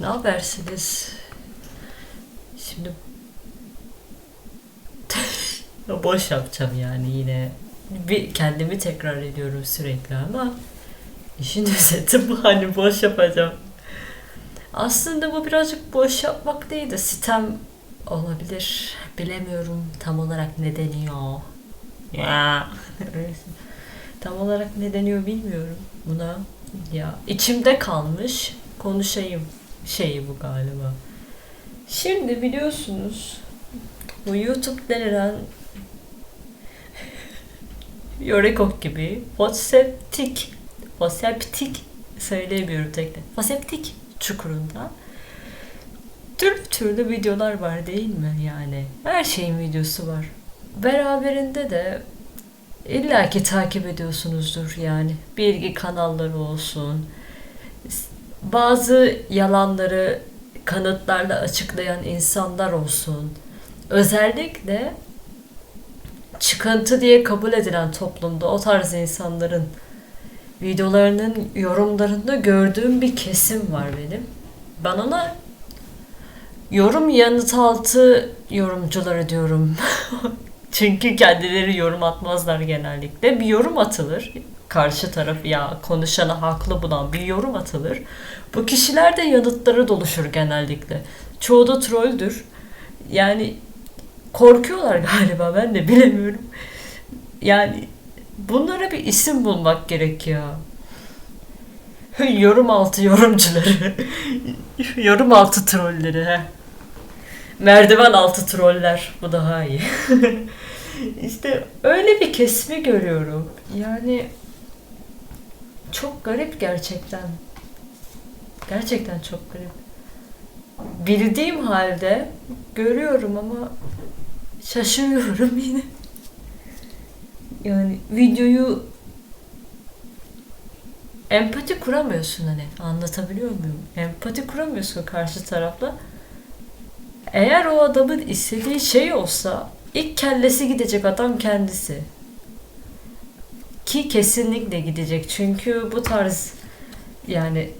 Ne habersiniz? Şimdi boş yapacağım yani yine. Bir kendimi tekrar ediyorum sürekli ama işin özeti bu hani boş yapacağım. Aslında bu birazcık boş yapmak değil de sitem olabilir. Bilemiyorum tam olarak ne deniyor. Ya. tam olarak ne deniyor bilmiyorum buna. Ya içimde kalmış konuşayım şeyi bu galiba. Şimdi biliyorsunuz bu YouTube denilen Yorekok gibi foseptik foseptik söyleyemiyorum tekrar. Foseptik çukurunda türlü türlü videolar var değil mi yani? Her şeyin videosu var. Beraberinde de illaki takip ediyorsunuzdur yani. Bilgi kanalları olsun. Bazı yalanları kanıtlarla açıklayan insanlar olsun. Özellikle çıkıntı diye kabul edilen toplumda o tarz insanların videolarının yorumlarında gördüğüm bir kesim var benim. Ben ona yorum yanıt altı yorumcuları diyorum. Çünkü kendileri yorum atmazlar genellikle. Bir yorum atılır. Karşı taraf ya konuşanı haklı bulan bir yorum atılır. Bu kişiler de yanıtları doluşur genellikle. Çoğu da trolldür. Yani korkuyorlar galiba ben de bilemiyorum. Yani bunlara bir isim bulmak gerekiyor. yorum altı yorumcuları. yorum altı trolleri. He. Merdiven altı troller. Bu daha iyi. işte öyle bir kesimi görüyorum. Yani çok garip gerçekten. Gerçekten çok garip. Bildiğim halde görüyorum ama şaşırıyorum yine. Yani videoyu empati kuramıyorsun hani anlatabiliyor muyum? Empati kuramıyorsun karşı tarafla. Eğer o adamın istediği şey olsa ilk kellesi gidecek adam kendisi. Ki kesinlikle gidecek. Çünkü bu tarz yani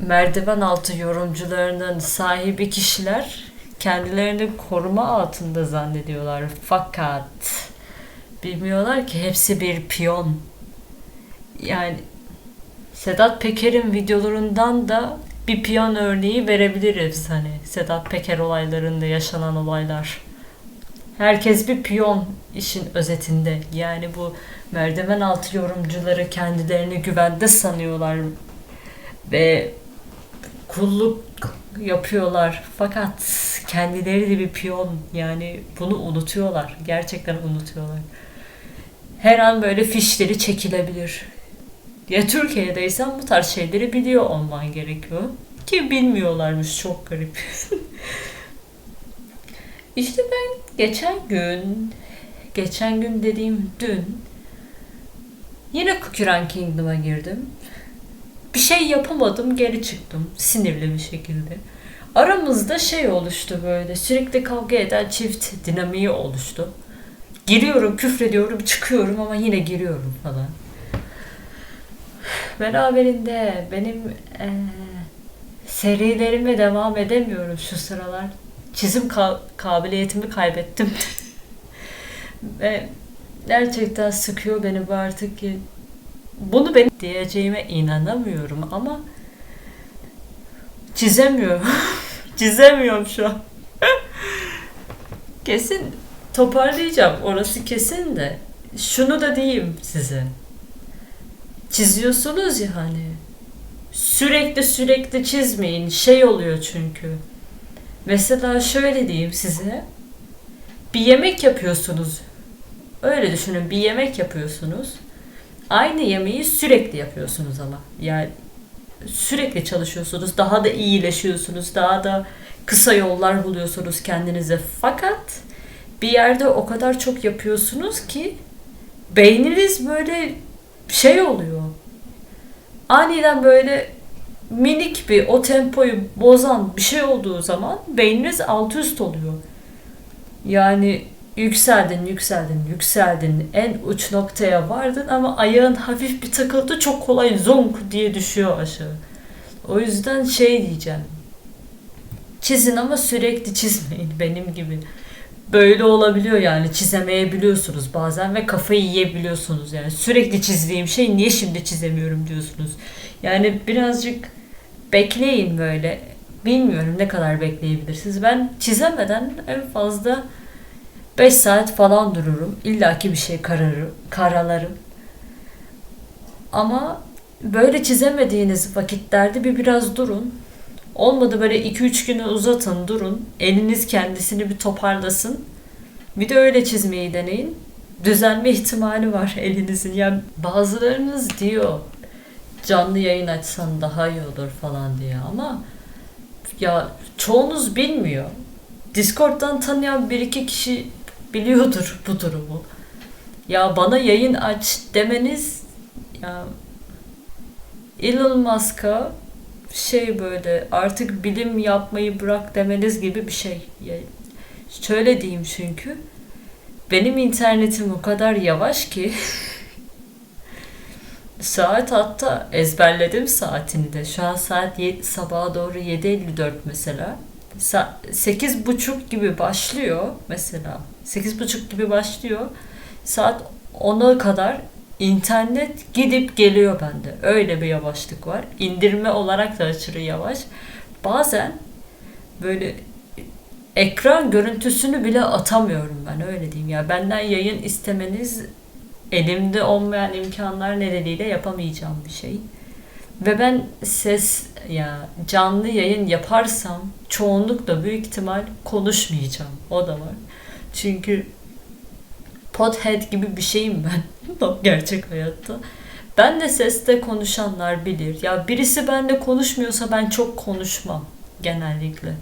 merdiven altı yorumcularının sahibi kişiler kendilerini koruma altında zannediyorlar. Fakat bilmiyorlar ki hepsi bir piyon. Yani Sedat Peker'in videolarından da bir piyon örneği verebiliriz hani Sedat Peker olaylarında yaşanan olaylar. Herkes bir piyon işin özetinde. Yani bu merdiven altı yorumcuları kendilerini güvende sanıyorlar ve kulluk yapıyorlar. Fakat kendileri de bir piyon. Yani bunu unutuyorlar. Gerçekten unutuyorlar. Her an böyle fişleri çekilebilir. Ya Türkiye'deysen bu tarz şeyleri biliyor olman gerekiyor. Ki bilmiyorlarmış çok garip. İşte ben geçen gün, geçen gün dediğim dün yine Cookie Kingdom'a girdim. Bir şey yapamadım, geri çıktım sinirli bir şekilde. Aramızda şey oluştu böyle, sürekli kavga eden çift dinamiği oluştu. Giriyorum, küfrediyorum, çıkıyorum ama yine giriyorum falan. Beraberinde benim ee, serilerime devam edemiyorum şu sıralar. Çizim ka- kabiliyetimi kaybettim. Ve gerçekten sıkıyor beni bu artık ki. Bunu ben diyeceğime inanamıyorum ama çizemiyorum. çizemiyorum şu an. kesin toparlayacağım. Orası kesin de. Şunu da diyeyim size. Çiziyorsunuz ya hani. Sürekli sürekli çizmeyin. Şey oluyor çünkü. Mesela şöyle diyeyim size. Bir yemek yapıyorsunuz. Öyle düşünün. Bir yemek yapıyorsunuz. Aynı yemeği sürekli yapıyorsunuz ama. Yani sürekli çalışıyorsunuz. Daha da iyileşiyorsunuz. Daha da kısa yollar buluyorsunuz kendinize. Fakat bir yerde o kadar çok yapıyorsunuz ki beyniniz böyle şey oluyor. Aniden böyle minik bir o tempoyu bozan bir şey olduğu zaman beyniniz alt üst oluyor. Yani yükseldin, yükseldin, yükseldin, en uç noktaya vardın ama ayağın hafif bir takıldı çok kolay zonk diye düşüyor aşağı. O yüzden şey diyeceğim. Çizin ama sürekli çizmeyin benim gibi. Böyle olabiliyor yani çizemeyebiliyorsunuz bazen ve kafayı yiyebiliyorsunuz yani sürekli çizdiğim şey niye şimdi çizemiyorum diyorsunuz. Yani birazcık bekleyin böyle. Bilmiyorum ne kadar bekleyebilirsiniz. Ben çizemeden en fazla 5 saat falan dururum. İlla ki bir şey kararım, karalarım. Ama böyle çizemediğiniz vakitlerde bir biraz durun. Olmadı böyle 2-3 günü uzatın, durun. Eliniz kendisini bir toparlasın. Bir de öyle çizmeyi deneyin. Düzelme ihtimali var elinizin. Yani bazılarınız diyor canlı yayın açsan daha iyi olur falan diye ama ya çoğunuz bilmiyor. Discord'dan tanıyan bir iki kişi biliyordur bu durumu. Ya bana yayın aç demeniz ya Elon Musk'a şey böyle artık bilim yapmayı bırak demeniz gibi bir şey. Ya, şöyle diyeyim çünkü benim internetim o kadar yavaş ki saat hatta ezberledim saatini de. Şu an saat 7, sabaha doğru 7.54 mesela. Sa- 8.30 gibi başlıyor mesela. 8.30 gibi başlıyor. Saat 10'a kadar internet gidip geliyor bende. Öyle bir yavaşlık var. İndirme olarak da aşırı yavaş. Bazen böyle ekran görüntüsünü bile atamıyorum ben öyle diyeyim ya. Benden yayın istemeniz elimde olmayan imkanlar nedeniyle yapamayacağım bir şey. Ve ben ses ya canlı yayın yaparsam çoğunlukla büyük ihtimal konuşmayacağım. O da var. Çünkü pothead gibi bir şeyim ben gerçek hayatta. Ben de seste konuşanlar bilir. Ya birisi bende konuşmuyorsa ben çok konuşmam genellikle.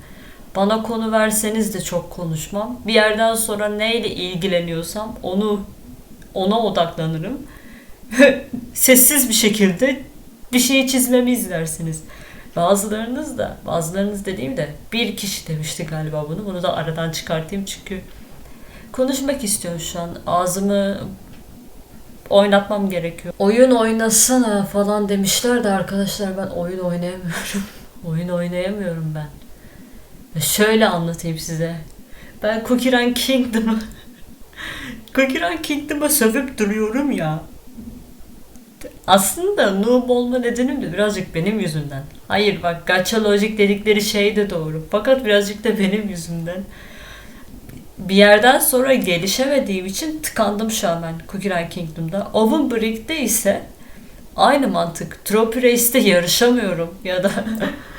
Bana konu verseniz de çok konuşmam. Bir yerden sonra neyle ilgileniyorsam onu ona odaklanırım. Sessiz bir şekilde bir şeyi çizmemi izlersiniz. Bazılarınız da, bazılarınız dediğim de bir kişi demişti galiba bunu. Bunu da aradan çıkartayım çünkü konuşmak istiyorum şu an. Ağzımı oynatmam gerekiyor. Oyun oynasana falan demişler de arkadaşlar ben oyun oynayamıyorum. oyun oynayamıyorum ben. Şöyle anlatayım size. Ben Cookie Run Kingdom'ı Run Kingdom'a sövüp duruyorum ya. Aslında noob olma nedenim de birazcık benim yüzümden. Hayır bak gacha logic dedikleri şey de doğru. Fakat birazcık da benim yüzümden. Bir yerden sonra gelişemediğim için tıkandım şu an ben Run Kingdom'da. Oven Brick'te ise aynı mantık. Trophy Race'te yarışamıyorum ya da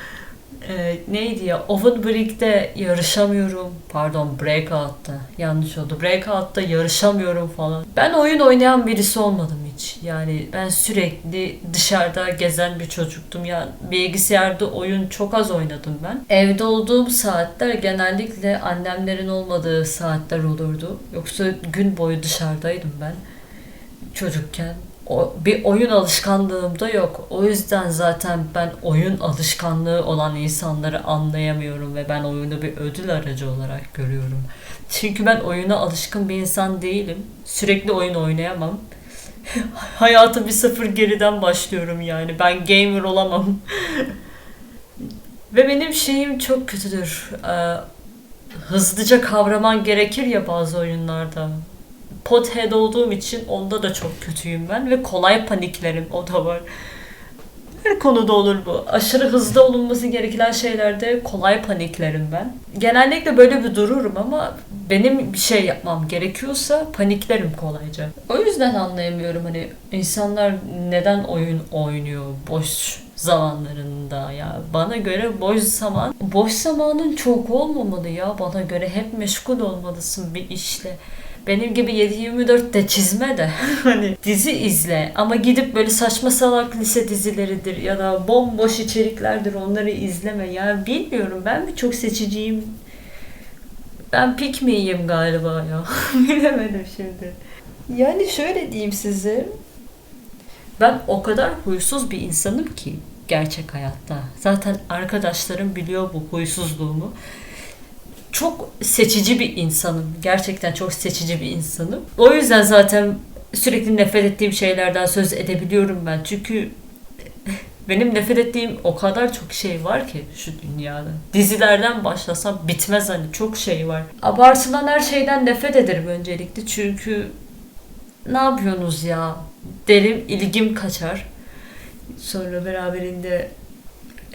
e, neydi ya Oven Brick'te yarışamıyorum. Pardon Breakout'ta yanlış oldu. Breakout'ta yarışamıyorum falan. Ben oyun oynayan birisi olmadım hiç. Yani ben sürekli dışarıda gezen bir çocuktum. Ya bilgisayarda oyun çok az oynadım ben. Evde olduğum saatler genellikle annemlerin olmadığı saatler olurdu. Yoksa gün boyu dışarıdaydım ben çocukken o, bir oyun alışkanlığım da yok. O yüzden zaten ben oyun alışkanlığı olan insanları anlayamıyorum ve ben oyunu bir ödül aracı olarak görüyorum. Çünkü ben oyuna alışkın bir insan değilim. Sürekli oyun oynayamam. Hayatı bir sıfır geriden başlıyorum yani. Ben gamer olamam. ve benim şeyim çok kötüdür. Ee, hızlıca kavraman gerekir ya bazı oyunlarda pothead olduğum için onda da çok kötüyüm ben ve kolay paniklerim o da var. Her konuda olur bu. Aşırı hızlı olunması gereken şeylerde kolay paniklerim ben. Genellikle böyle bir dururum ama benim bir şey yapmam gerekiyorsa paniklerim kolayca. O yüzden anlayamıyorum hani insanlar neden oyun oynuyor boş zamanlarında ya. Bana göre boş zaman, boş zamanın çok olmamalı ya bana göre. Hep meşgul olmalısın bir işle benim gibi 7-24 de çizme de. Hani dizi izle. Ama gidip böyle saçma salak lise dizileridir ya da bomboş içeriklerdir onları izleme. Ya bilmiyorum ben mi çok seçiciyim? Ben pik miyim galiba ya. Bilemedim şimdi. Yani şöyle diyeyim size. Ben o kadar huysuz bir insanım ki gerçek hayatta. Zaten arkadaşlarım biliyor bu huysuzluğumu çok seçici bir insanım. Gerçekten çok seçici bir insanım. O yüzden zaten sürekli nefret ettiğim şeylerden söz edebiliyorum ben. Çünkü Benim nefret ettiğim o kadar çok şey var ki şu dünyada. Dizilerden başlasam bitmez hani çok şey var. Abartılan her şeyden nefret ederim öncelikle çünkü ne yapıyorsunuz ya derim ilgim kaçar. Sonra beraberinde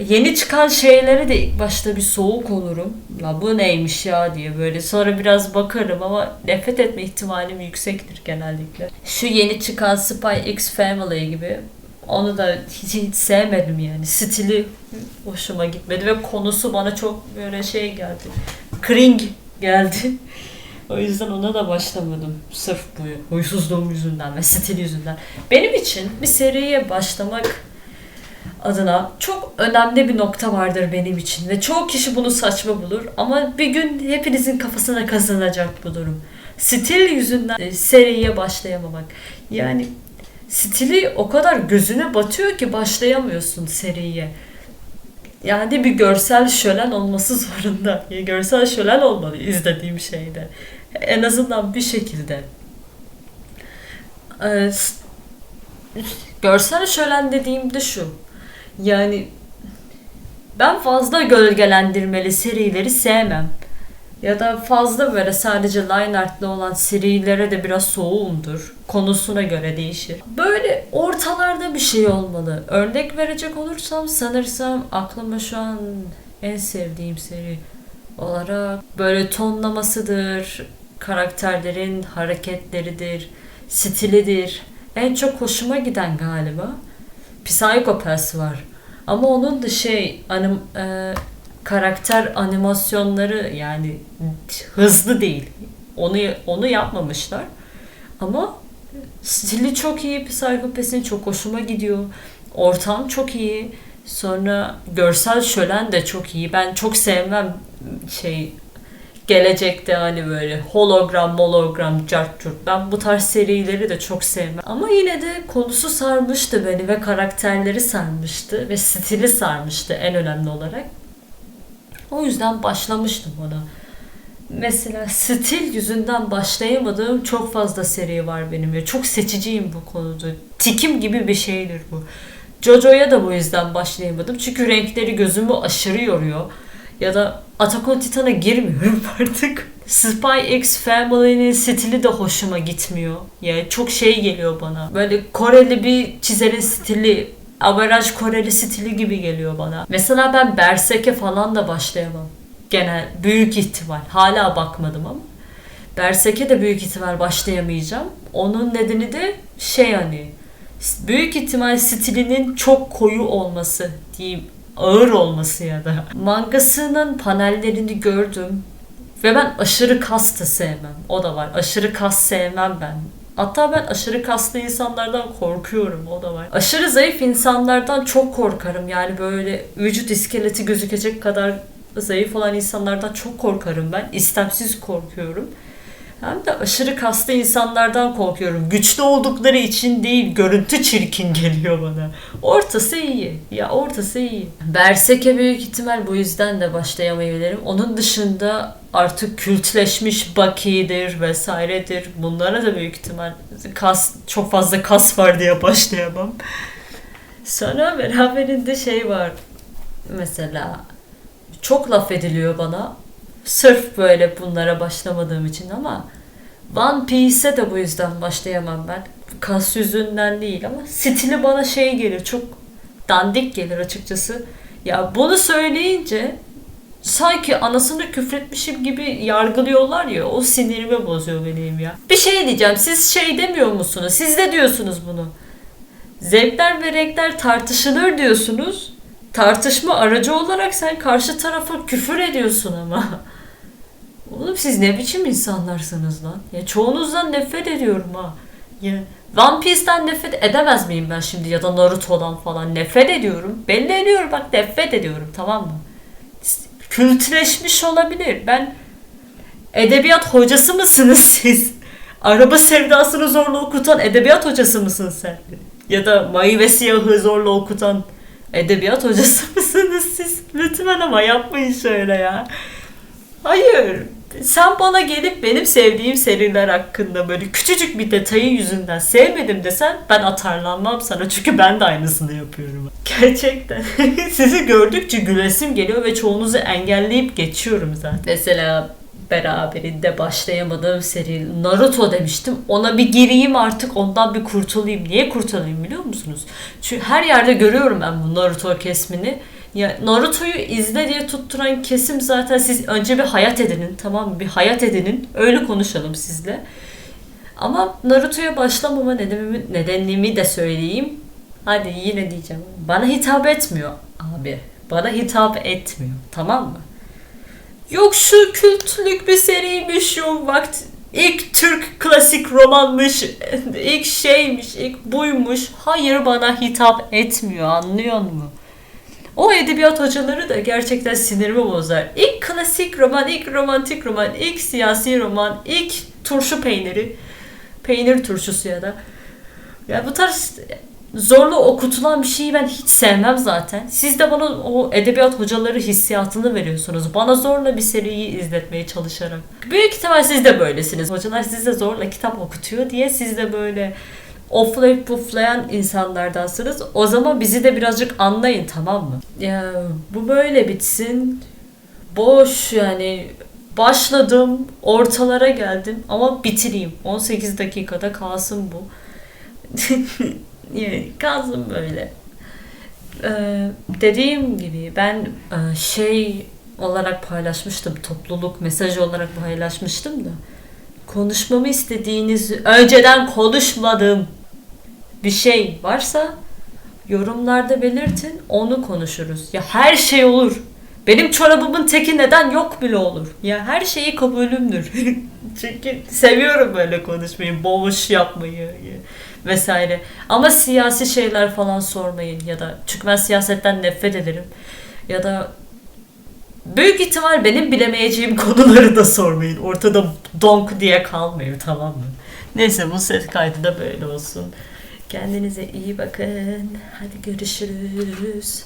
yeni çıkan şeylere de ilk başta bir soğuk olurum. Ya bu neymiş ya diye böyle. Sonra biraz bakarım ama nefret etme ihtimalim yüksektir genellikle. Şu yeni çıkan Spy X Family gibi onu da hiç, hiç sevmedim yani. Stili hoşuma gitmedi ve konusu bana çok böyle şey geldi. Cring geldi. O yüzden ona da başlamadım. Sırf bu huysuzluğum yüzünden ve stil yüzünden. Benim için bir seriye başlamak adına çok önemli bir nokta vardır benim için ve çoğu kişi bunu saçma bulur ama bir gün hepinizin kafasına kazanacak bu durum. Stil yüzünden e, seriye başlayamamak. Yani stili o kadar gözüne batıyor ki başlayamıyorsun seriye. Yani bir görsel şölen olması zorunda. Ya görsel şölen olmalı izlediğim şeyde. En azından bir şekilde. Ee, görsel şölen dediğimde şu. Yani ben fazla gölgelendirmeli serileri sevmem. Ya da fazla böyle sadece line art'lı olan serilere de biraz soğuğumdur. Konusuna göre değişir. Böyle ortalarda bir şey olmalı. Örnek verecek olursam sanırsam aklıma şu an en sevdiğim seri olarak böyle tonlamasıdır, karakterlerin hareketleridir, stilidir. En çok hoşuma giden galiba Psycho Pass var. Ama onun da şey anim, e, karakter animasyonları yani hızlı değil. Onu onu yapmamışlar. Ama stili çok iyi. Psycho Pass'in çok hoşuma gidiyor. Ortam çok iyi. Sonra görsel şölen de çok iyi. Ben çok sevmem şey gelecekte hani böyle hologram, hologram, cart curt. Ben bu tarz serileri de çok sevmem. Ama yine de konusu sarmıştı beni ve karakterleri sarmıştı ve stili sarmıştı en önemli olarak. O yüzden başlamıştım ona. Mesela stil yüzünden başlayamadığım çok fazla seri var benim ya. Çok seçiciyim bu konuda. Tikim gibi bir şeydir bu. Jojo'ya da bu yüzden başlayamadım. Çünkü renkleri gözümü aşırı yoruyor. Ya da Attack on Titan'a girmiyorum artık. Spy X Family'nin stili de hoşuma gitmiyor. Yani çok şey geliyor bana. Böyle Koreli bir çizerin stili, averaj Koreli stili gibi geliyor bana. Mesela ben Berserk'e falan da başlayamam. Genel büyük ihtimal. Hala bakmadım ama. Berserk'e de büyük ihtimal başlayamayacağım. Onun nedeni de şey hani büyük ihtimal stilinin çok koyu olması diyeyim ağır olması ya da mangasının panellerini gördüm ve ben aşırı kas da sevmem. O da var. Aşırı kas sevmem ben. Hatta ben aşırı kaslı insanlardan korkuyorum. O da var. Aşırı zayıf insanlardan çok korkarım. Yani böyle vücut iskeleti gözükecek kadar zayıf olan insanlardan çok korkarım ben. İstemsiz korkuyorum. Hem de aşırı kaslı insanlardan korkuyorum. Güçlü oldukları için değil, görüntü çirkin geliyor bana. Ortası iyi. Ya ortası iyi. Berserk'e büyük ihtimal bu yüzden de başlayamayabilirim. Onun dışında artık kültleşmiş Bucky'dir vesairedir. Bunlara da büyük ihtimal kas çok fazla kas var diye başlayamam. Sonra beraberinde şey var. Mesela çok laf ediliyor bana. Sırf böyle bunlara başlamadığım için ama One Piece'e de bu yüzden başlayamam ben. Kas yüzünden değil ama stili bana şey gelir çok dandik gelir açıkçası. Ya bunu söyleyince sanki anasını küfretmişim gibi yargılıyorlar ya o sinirimi bozuyor benim ya. Bir şey diyeceğim siz şey demiyor musunuz? Siz de diyorsunuz bunu. Zevkler ve renkler tartışılır diyorsunuz. Tartışma aracı olarak sen karşı tarafa küfür ediyorsun ama. Oğlum siz ne biçim insanlarsınız lan? Ya çoğunuzdan nefret ediyorum ha. Ya One Piece'ten nefret edemez miyim ben şimdi ya da Naruto'dan falan nefret ediyorum. Belli ediyorum bak nefret ediyorum tamam mı? Kültleşmiş olabilir. Ben edebiyat hocası mısınız siz? Araba sevdasını zorla okutan edebiyat hocası mısın sen? Ya da Mayı ve Siyah'ı zorla okutan edebiyat hocası mısınız siz? Lütfen ama yapmayın şöyle ya. Hayır. Sen bana gelip benim sevdiğim seriler hakkında böyle küçücük bir detayı yüzünden sevmedim desen ben atarlanmam sana çünkü ben de aynısını yapıyorum. Gerçekten. Sizi gördükçe gülesim geliyor ve çoğunuzu engelleyip geçiyorum zaten. Mesela beraberinde başlayamadığım seri Naruto demiştim. Ona bir gireyim artık ondan bir kurtulayım. Niye kurtulayım biliyor musunuz? Çünkü her yerde görüyorum ben bu Naruto kesmini. Ya Naruto'yu izle diye tutturan kesim zaten siz önce bir hayat edinin tamam mı? Bir hayat edinin. Öyle konuşalım sizle. Ama Naruto'ya başlamama nedenimi, nedenimi de söyleyeyim. Hadi yine diyeceğim. Bana hitap etmiyor abi. Bana hitap etmiyor. Tamam mı? Yok şu kültürlük bir seriymiş yok vakti ilk Türk klasik romanmış ilk şeymiş ilk buymuş hayır bana hitap etmiyor anlıyor musun? O edebiyat hocaları da gerçekten sinirimi bozar. İlk klasik roman, ilk romantik roman, ilk siyasi roman, ilk turşu peyniri, peynir turşusu ya da ya bu tarz zorla okutulan bir şeyi ben hiç sevmem zaten. Siz de bana o edebiyat hocaları hissiyatını veriyorsunuz. Bana zorla bir seriyi izletmeye çalışarak. Büyük ihtimal siz de böylesiniz. Hocalar size zorla kitap okutuyor diye siz de böyle oflayıp puflayan insanlardansınız. O zaman bizi de birazcık anlayın tamam mı? Ya bu böyle bitsin. Boş yani başladım, ortalara geldim ama bitireyim. 18 dakikada kalsın bu. yani kalsın böyle. Ee, dediğim gibi ben e, şey olarak paylaşmıştım, topluluk mesajı olarak paylaşmıştım da konuşmamı istediğiniz, önceden konuşmadığım bir şey varsa yorumlarda belirtin, onu konuşuruz. Ya her şey olur. Benim çorabımın teki neden yok bile olur. Ya her şeyi kabulümdür. Çünkü seviyorum böyle konuşmayı, boğuş yapmayı vesaire. Ama siyasi şeyler falan sormayın ya da çünkü ben siyasetten nefret ederim. Ya da büyük ihtimal benim bilemeyeceğim konuları da sormayın. Ortada donk diye kalmayın tamam mı? Neyse bu ses kaydı da böyle olsun. Kendinize iyi bakın. Hadi görüşürüz.